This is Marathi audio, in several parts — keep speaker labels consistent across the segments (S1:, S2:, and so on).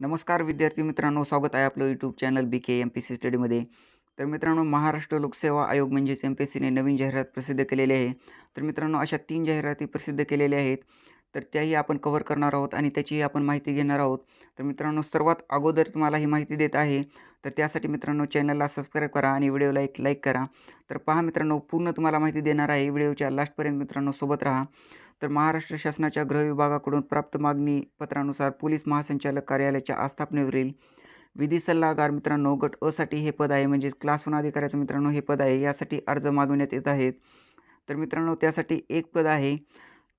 S1: नमस्कार विद्यार्थी मित्रांनो स्वागत आहे आपलं YouTube channel B K M P C स्टडीमध्ये तर मित्रांनो महाराष्ट्र लोकसेवा आयोग म्हणजेच एम पी एस सीने नवीन जाहिरात प्रसिद्ध केलेली आहे. तर मित्रांनो अशा तीन जाहिराती प्रसिद्ध केलेल्या आहेत. तर त्याही आपण कव्हर करणार आहोत आणि त्याचीही आपण माहिती घेणार आहोत. तर मित्रांनो सर्वात अगोदर तुम्हाला ही माहिती देत आहे. तर त्यासाठी मित्रांनो चॅनलला सबस्क्राईब करा आणि व्हिडिओला एक लाईक करा. तर पहा मित्रांनो पूर्ण तुम्हाला माहिती देणार आहे. व्हिडिओच्या लास्टपर्यंत मित्रांनो सोबत राहा. तर महाराष्ट्र शासनाच्या गृह विभागाकडून प्राप्त मागणी पत्रानुसार पोलीस महासंचालक कार्यालयाच्या आस्थापनेवरील विधी सल्लागार मित्रांनो गट असाठी हे पद आहे म्हणजेच क्लास वन अधिकाऱ्याचं मित्रांनो हे पद आहे. यासाठी अर्ज मागवण्यात येत आहेत. तर मित्रांनो त्यासाठी एक पद आहे.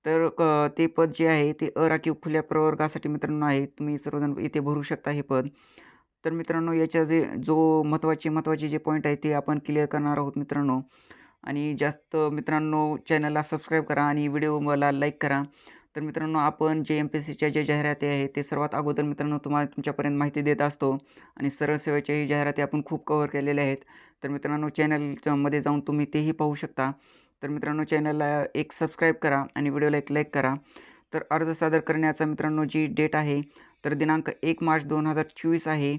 S1: तर क ते पद जे आहे ते अराखीव खुल्या प्रवर्गासाठी मित्रांनो आहे. तुम्ही सर्वजण इथे भरू शकता हे पद. तर मित्रांनो याच्या जे जो महत्त्वाचे महत्त्वाचे जे पॉईंट आहे ते आपण क्लिअर करणार आहोत मित्रांनो. आणि जास्त मित्रांनो चॅनलला सबस्क्राईब करा आणि व्हिडिओ मला लाईक करा. तर मित्रांनो आपण जे एम पी एस सीच्या ज्या जाहिराती आहे ते सर्वात अगोदर मित्रांनो तुम्हाला तुमच्यापर्यंत माहिती देत असतो आणि सरळ सेवेच्याही जाहिराती आपण खूप कव्हर केलेल्या आहेत. तर मित्रांनो चॅनलमध्ये जाऊन तुम्ही तेही पाहू शकता. तर मित्रांनो चॅनलला एक सबस्क्राईब करा आणि व्हिडिओला एक लाईक करा. तर अर्ज सादर करण्याचा मित्रांनो जी डेट आहे तर दिनांक एक मार्च दोन हजार चोवीस आहे.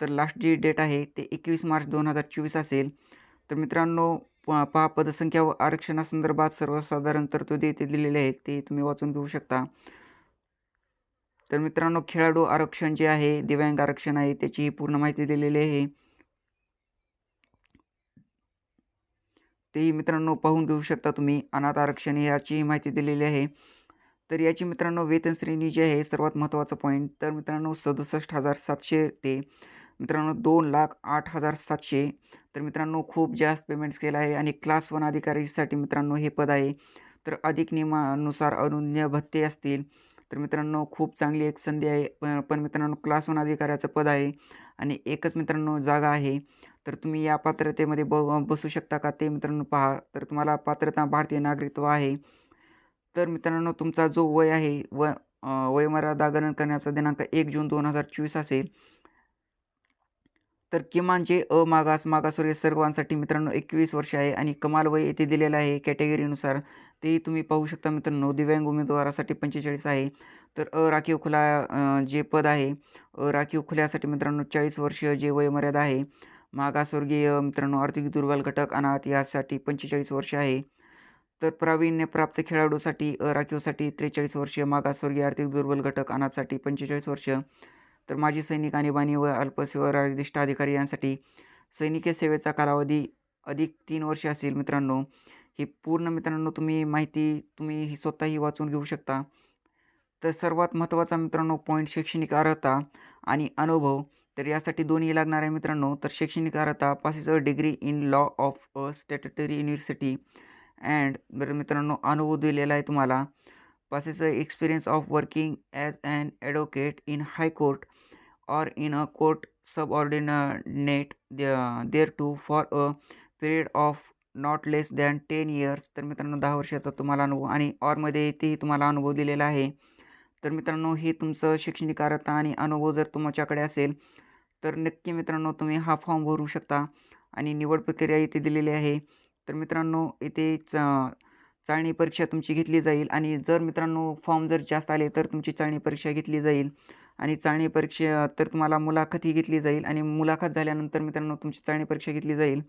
S1: तर लास्ट जी डेट आहे ते एकवीस मार्च दोन हजार चोवीस असेल. तर मित्रांनो प पहा पदसंख्या व आरक्षणासंदर्भात सर्वसाधारण तरतुदी येथे दिलेले आहेत ते तुम्ही वाचून घेऊ शकता. तर मित्रांनो खेळाडू आरक्षण जे आहे दिव्यांग आरक्षण आहे त्याचीही पूर्ण माहिती दिलेली आहे. तेही मित्रांनो पाहून घेऊ शकता तुम्ही. अनाथ आरक्षण याची माहिती दिलेली आहे. तर याची मित्रांनो वेतन श्रेणी जी आहे सर्वात महत्त्वाचं पॉईंट तर मित्रांनो सदुसष्ट हजार सातशे ते मित्रांनो दोन लाख आठ हजार सातशे. तर मित्रांनो खूप जास्त पेमेंट्स केलं आहे आणि क्लास वन अधिकारीसाठी मित्रांनो हे पद आहे. तर अधिक नियमानुसार अनुज्ञ भत्ते असतील. तर मित्रांनो खूप चांगली एक संधी आहे. पण पण मित्रांनो क्लास वन अधिकाऱ्याचं पद आहे आणि एकच मित्रांनो जागा आहे. तर तुम्ही या पात्रतेमध्ये ब बसू शकता का ते मित्रांनो पहा. तर तुम्हाला पात्रता भारतीय नागरिकत्व आहे. तर मित्रांनो तुमचा जो वय आहे व वयमर्यादा गणन करण्याचा दिनांक एक जून दोन हजार चोवीस असेल. तर किमान जे मागास मागासवर्गीय सर्वांसाठी मित्रांनो एकवीस वर्ष आहे आणि कमाल वय येथे दिलेलं आहे कॅटेगरीनुसार. तेही तुम्ही पाहू शकता मित्रांनो दिव्यांग उमेदवारासाठी पंचेचाळीस आहे. तर अ राखीव खुला जे पद आहे अ राखीव खुल्यासाठी मित्रांनो चाळीस वर्ष जे वयमर्यादा आहे. मागासवर्गीय मित्रांनो आर्थिक दुर्बल घटक अनाथ यासाठी पंचेचाळीस वर्ष आहे. तर प्रावीण्यप्राप्त खेळाडूसाठी अ राखीवसाठी त्रेचाळीस वर्ष मागासवर्गीय आर्थिक दुर्बल घटक अनाथसाठी पंचेचाळीस वर्ष. तर माजी सैनिक आणीबाणी व अल्पसेवानिष्ठ अधिकारी यांसाठी सैनिकी सेवेचा कालावधी अधिक तीन वर्षे असेल मित्रांनो. ही पूर्ण मित्रांनो तुम्ही माहिती तुम्ही ही स्वतःही वाचून घेऊ शकता. तर सर्वात महत्त्वाचा मित्रांनो पॉईंट शैक्षणिक अर्हता आणि अनुभव. तर यासाठी दोन्ही लागणार आहे मित्रांनो. तर शैक्षणिक अर्हता passes a degree in law of a statutory university. And बरं मित्रांनो अनुभव दिलेला आहे तुम्हाला. Passes a experience of working as an advocate in high court or in a court subordinate thereto for a period of not less than ten years तर मित्रांनो दहा वर्षाचा तुम्हाला अनुभव आणि ऑरमध्ये तेही तुम्हाला अनुभव दिलेला आहे. तर मित्रांनो हे तुमचं शैक्षणिक अर्हता आणि अनुभव जर तुमच्याकडे असेल तर नक्की मित्रांनो तुम्ही हा फॉर्म भरू शकता आणि निवड प्रक्रिया इथे दिलेली आहे. तर मित्रांनो इथे चाळणी परीक्षा तुमची घेतली जाईल आणि जर मित्रांनो फॉर्म जर जास्त आले तर तुमची चाळणी परीक्षा घेतली जाईल. आणि चाळणी परीक्षा तर तुम्हाला मुलाखतही घेतली जाईल आणि मुलाखत झाल्यानंतर मित्रांनो तुमची चाळणी परीक्षा घेतली जाईल.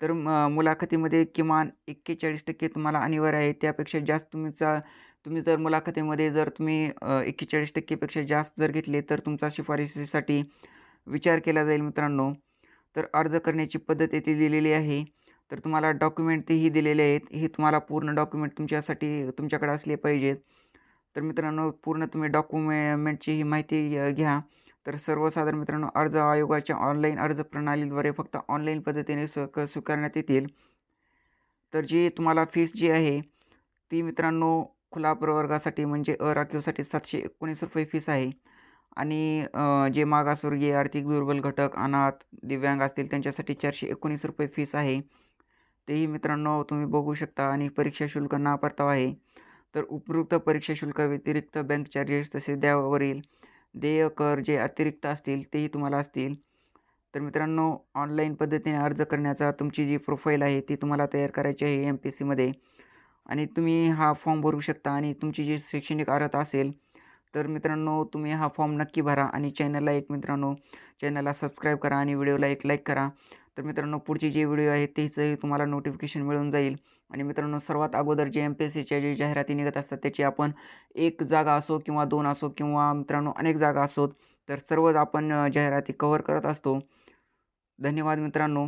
S1: तर मुलाखतीमध्ये किमान एक्केचाळीस टक्के तुम्हाला अनिवार्य आहे. त्यापेक्षा जास्त तुमचा तुम्ही जर मुलाखतीमध्ये जर तुम्ही एक्केचाळीस टक्केपेक्षा जास्त जर घेतले तर तुमचा शिफारशीसाठी विचार केला जाईल मित्रांनो. तर अर्ज करण्याची पद्धत येथे दिलेली आहे. तर तुम्हाला डॉक्युमेंट तेही दिलेले आहेत. हे तुम्हाला पूर्ण डॉक्युमेंट तुमच्यासाठी तुमच्याकडे असले पाहिजेत. तर मित्रांनो पूर्ण तुम्ही डॉक्युमेंटची ही माहिती घ्या. तर सर्वसाधारण मित्रांनो अर्ज आयोगाच्या ऑनलाईन अर्ज प्रणालीद्वारे फक्त ऑनलाईन पद्धतीने स्व स्वीकारण्यात येतील. तर जी तुम्हाला फीस जी आहे ती मित्रांनो खुला प्रवर्गासाठी म्हणजे अराखीवसाठी सातशे एकोणीस रुपये फीस आहे. आणि जे मागासवर्गीय आर्थिक दुर्बल घटक अनाथ दिव्यांग असतील त्यांच्यासाठी चारशे एकोणीस रुपये फीस आहे. तेही मित्रांनो तुम्ही बघू शकता आणि परीक्षा शुल्क ना परतावा आहे. तर उपयुक्त परीक्षा शुल्क व्यतिरिक्त बँक चार्जेस तसेच द्यावरील देय कर जे अतिरिक्त असतील तेही तुम्हाला असतील. तर मित्रांनो ऑनलाईन पद्धतीने अर्ज करण्याचा तुमची जी प्रोफाईल आहे ती तुम्हाला तयार करायची आहे एम पी एस सीमध्ये आणि तुम्ही हा फॉर्म भरू शकता आणि तुमची जी शैक्षणिक अर्हता असेल तर मित्रांनो तुम्ही हा फॉर्म नक्की भरा आणि चॅनलला एक मित्रांनो चॅनलला सबस्क्राईब करा आणि व्हिडिओला एक लाईक करा. तर मित्रांनो पुढचे जे व्हिडिओ आहेत तेचंही तुम्हाला नोटिफिकेशन मिळून जाईल. आणि मित्रांनो सर्वात अगोदर जे एम पी एस सीच्या जे जाहिराती निघत असतात त्याची आपण एक जागा असो किंवा दोन असो किंवा मित्रांनो अनेक जागा असोत तर सर्वच आपण जाहिराती कव्हर करत असतो. धन्यवाद मित्रांनो.